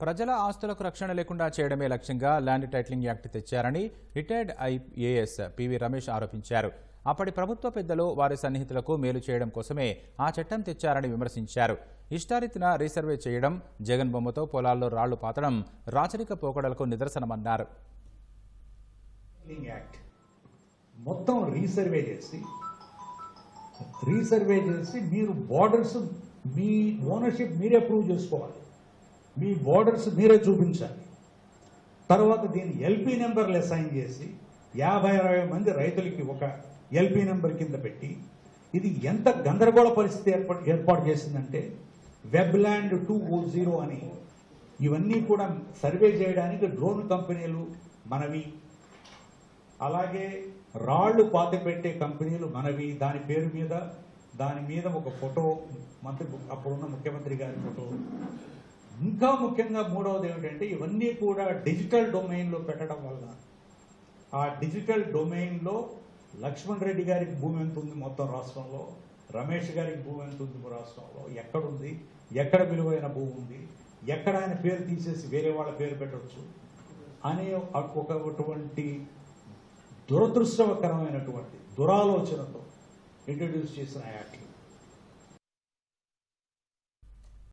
ప్రజల ఆస్తులకు రక్షణ లేకుండా చేయడమే లక్ష్యంగా ల్యాండ్ టైటిలింగ్ యాక్ట్ తెచ్చారని రిటైర్డ్ ఐఏఎస్ పివి రమేష్ ఆరోపించారు. అప్పటి ప్రభుత్వ పెద్దలు వారి సన్నిహితులకు మేలు చేయడం కోసమే ఆ చట్టం తెచ్చారని విమర్శించారు. ఇష్టారీతిన రీసర్వే చేయడం జగన్ బొమ్మతో పొలాల్లో రాళ్ళు పాతడం రాచరిక పోకడలకు నిదర్శనమన్నారు. మొత్తం రీసర్వే చేసి రీసర్వే చేసి మీరు బార్డర్స్ మీ ఓనర్షిప్ మీరే ప్రూవ్ చేసుకోవాలి. మీ బోర్డర్స్ మీరే చూపించాలి. తర్వాత దీన్ని ఎల్పి నెంబర్లు అసైన్ చేసి యాభై అరవై మంది రైతులకి ఒక ఎల్పి నెంబర్ కింద పెట్టి ఇది ఎంత గందరగోళ పరిస్థితి ఏర్పాటు ఏర్పాటు చేసిందంటే web land two o zero అని ఇవన్నీ కూడా సర్వే చేయడానికి డ్రోన్ కంపెనీలు మనవి. అలాగే రాళ్ళు పాత పెట్టే కంపెనీలు మనవి. దాని పేరు మీద దాని మీద ఒక ఫోటో మంత్రి అప్పుడున్న ముఖ్యమంత్రి గారి ఫోటో ఇంకా ముఖ్యంగా మూడవది ఏమిటంటే ఇవన్నీ కూడా డిజిటల్ డొమైన్లో పెట్టడం వల్ల ఆ డిజిటల్ డొమైన్లో లక్ష్మణ్ రెడ్డి గారికి భూమి ఎంత ఉంది మొత్తం రాష్ట్రంలో? రమేష్ గారికి భూమి ఎంత ఉంది రాష్ట్రంలో? ఎక్కడుంది? ఎక్కడ విలువైన భూమి ఉంది? ఎక్కడ ఆయన పేరు తీసేసి వేరే వాళ్ళ పేరు పెట్టవచ్చు అనే ఒకటువంటి దురదృష్టకరమైనటువంటి దురాలోచనతో ఇంట్రడ్యూస్ చేసిన యాక్ట్లు.